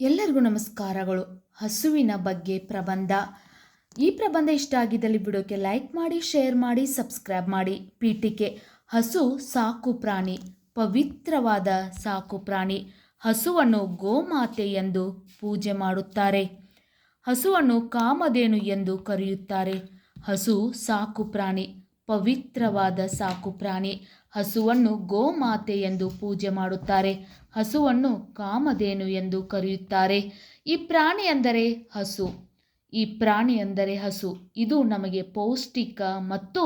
ಎಲ್ಲರಿಗೂ ನಮಸ್ಕಾರಗಳು. ಹಸುವಿನ ಬಗ್ಗೆ ಪ್ರಬಂಧ. ಈ ಪ್ರಬಂಧ ಇಷ್ಟ ಆಗಿದ್ದಲ್ಲಿ ಬಿಡೋಕೆ ಲೈಕ್ ಮಾಡಿ, ಶೇರ್ ಮಾಡಿ, ಸಬ್ಸ್ಕ್ರೈಬ್ ಮಾಡಿ. ಪೀಠಿಕೆ, ಹಸು ಸಾಕು ಪ್ರಾಣಿ, ಪವಿತ್ರವಾದ ಸಾಕು ಪ್ರಾಣಿ, ಹಸುವನ್ನು ಗೋಮಾತೆ ಎಂದು ಪೂಜೆ ಮಾಡುತ್ತಾರೆ. ಹಸುವನ್ನು ಕಾಮಧೇನು ಎಂದು ಕರೆಯುತ್ತಾರೆ. ಹಸು ಸಾಕು ಪ್ರಾಣಿ ಪವಿತ್ರವಾದ ಸಾಕು ಪ್ರಾಣಿ. ಹಸುವನ್ನು ಗೋಮಾತೆ ಎಂದು ಪೂಜೆ ಮಾಡುತ್ತಾರೆ. ಹಸುವನ್ನು ಕಾಮಧೇನು ಎಂದು ಕರೆಯುತ್ತಾರೆ. ಈ ಪ್ರಾಣಿ ಅಂದರೆ ಹಸು. ಈ ಪ್ರಾಣಿ ಅಂದರೆ ಹಸು. ಇದು ನಮಗೆ ಪೌಷ್ಟಿಕ ಮತ್ತು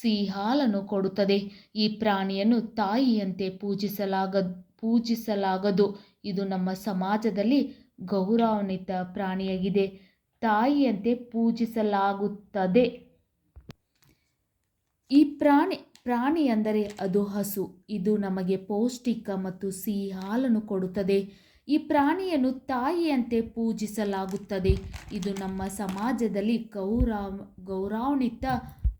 ಸಿಹಿ ಹಾಲನ್ನು ಕೊಡುತ್ತದೆ. ಈ ಪ್ರಾಣಿಯನ್ನು ತಾಯಿಯಂತೆ ಪೂಜಿಸಲಾಗ ಪೂಜಿಸಲಾಗದು. ಇದು ನಮ್ಮ ಸಮಾಜದಲ್ಲಿ ಗೌರವಾನ್ವಿತ ಪ್ರಾಣಿಯಾಗಿದೆ. ತಾಯಿಯಂತೆ ಪೂಜಿಸಲಾಗುತ್ತದೆ. ಈ ಪ್ರಾಣಿ ಪ್ರಾಣಿ ಅಂದರೆ ಅದು ಹಸು. ಇದು ನಮಗೆ ಪೌಷ್ಟಿಕ ಮತ್ತು ಸಿಹಿ ಹಾಲನ್ನು ಕೊಡುತ್ತದೆ. ಈ ಪ್ರಾಣಿಯನ್ನು ತಾಯಿಯಂತೆ ಪೂಜಿಸಲಾಗುತ್ತದೆ. ಇದು ನಮ್ಮ ಸಮಾಜದಲ್ಲಿ ಗೌರವ, ಗೌರವಾನ್ವಿತ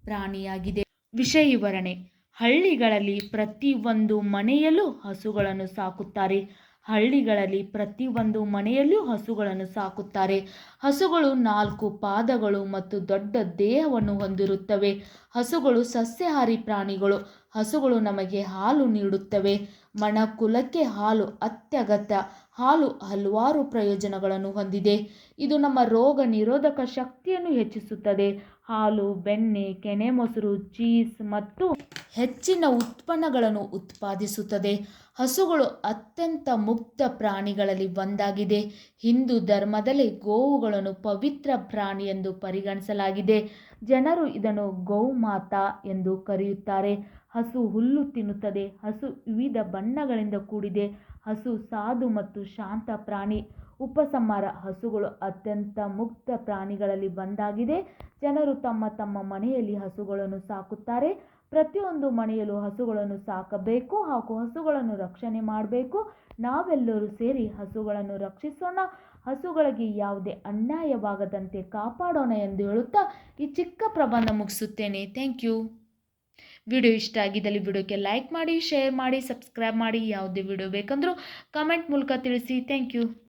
ಪ್ರಾಣಿಯಾಗಿದೆ. ವಿಷಯ ವಿವರಣೆ ಹಳ್ಳಿಗಳಲ್ಲಿ ಪ್ರತಿಯೊಂದು ಮನೆಯಲ್ಲೂ ಹಸುಗಳನ್ನು ಸಾಕುತ್ತಾರೆ. ಹಳ್ಳಿಗಳಲ್ಲಿ ಪ್ರತಿಯೊಂದು ಮನೆಯಲ್ಲೂ ಹಸುಗಳನ್ನು ಸಾಕುತ್ತಾರೆ. ಹಸುಗಳು ನಾಲ್ಕು ಪಾದಗಳು ಮತ್ತು ದೊಡ್ಡ ದೇಹವನ್ನು ಹೊಂದಿರುತ್ತವೆ. ಹಸುಗಳು ಸಸ್ಯಾಹಾರಿ ಪ್ರಾಣಿಗಳು. ಹಸುಗಳು ನಮಗೆ ಹಾಲು ನೀಡುತ್ತವೆ. ಮಣಕುಲಕ್ಕೆ ಹಾಲು ಅತ್ಯಗತ್ಯ. ಹಾಲು ಹಲವಾರು ಪ್ರಯೋಜನಗಳನ್ನು ಹೊಂದಿದೆ. ಇದು ನಮ್ಮ ರೋಗ ನಿರೋಧಕ ಶಕ್ತಿಯನ್ನು ಹೆಚ್ಚಿಸುತ್ತದೆ. ಹಾಲು, ಬೆಣ್ಣೆ, ಕೆನೆ ಮೊಸರು, ಚೀಸ್ ಮತ್ತು ಹೆಚ್ಚಿನ ಉತ್ಪನ್ನಗಳನ್ನು ಉತ್ಪಾದಿಸುತ್ತದೆ. ಹಸುಗಳು ಅತ್ಯಂತ ಮುಕ್ತ ಪ್ರಾಣಿಗಳಲ್ಲಿ ಒಂದಾಗಿದೆ. ಹಿಂದೂ ಧರ್ಮದಲ್ಲಿ ಗೋವುಗಳನ್ನು ಪವಿತ್ರ ಪ್ರಾಣಿ ಎಂದು ಪರಿಗಣಿಸಲಾಗಿದೆ. ಜನರು ಇದನ್ನು ಗೋಮಾತಾ ಎಂದು ಕರೆಯುತ್ತಾರೆ. ಹಸು ಹುಲ್ಲು ತಿನ್ನುತ್ತದೆ, ಹಸು ವಿವಿಧ ಬಣ್ಣಗಳಿಂದ ಕೂಡಿದೆ, ಹಸು ಸಾಧು ಮತ್ತು ಶಾಂತ ಪ್ರಾಣಿ. ಉಪಸಂಹಾರ, ಹಸುಗಳು ಅತ್ಯಂತ ಮುಕ್ತ ಪ್ರಾಣಿಗಳಲ್ಲಿ ಒಂದಾಗಿದೆ. ಜನರು ತಮ್ಮ ತಮ್ಮ ಮನೆಯಲ್ಲಿ ಹಸುಗಳನ್ನು ಸಾಕುತ್ತಾರೆ. ಪ್ರತಿಯೊಂದು ಮನೆಯಲ್ಲೂ ಹಸುಗಳನ್ನು ಸಾಕಬೇಕು ಹಾಗೂ ಹಸುಗಳನ್ನು ರಕ್ಷಣೆ ಮಾಡಬೇಕು. ನಾವೆಲ್ಲರೂ ಸೇರಿ ಹಸುಗಳನ್ನು ರಕ್ಷಿಸೋಣ. ಹಸುಗಳಿಗೆ ಯಾವುದೇ ಅನ್ಯಾಯವಾಗದಂತೆ ಕಾಪಾಡೋಣ ಎಂದು ಹೇಳುತ್ತಾ ಈ ಚಿಕ್ಕ ಪ್ರಬಂಧ ಮುಗಿಸುತ್ತೇನೆ. ಥ್ಯಾಂಕ್ ಯು ವಿಡಿಯೋ ಇಷ್ಟ ಆಗಿದ್ದಲ್ಲಿ ವಿಡಿಯೋಕ್ಕೆ ಲೈಕ್ ಮಾಡಿ, ಶೇರ್ ಮಾಡಿ, ಸಬ್ಸ್ಕ್ರೈಬ್ ಮಾಡಿ, ಯಾವುದೇ ವಿಡಿಯೋ ಬೇಕಂದರೂ ಕಮೆಂಟ್ ಮೂಲಕ ತಿಳಿಸಿ. Thank you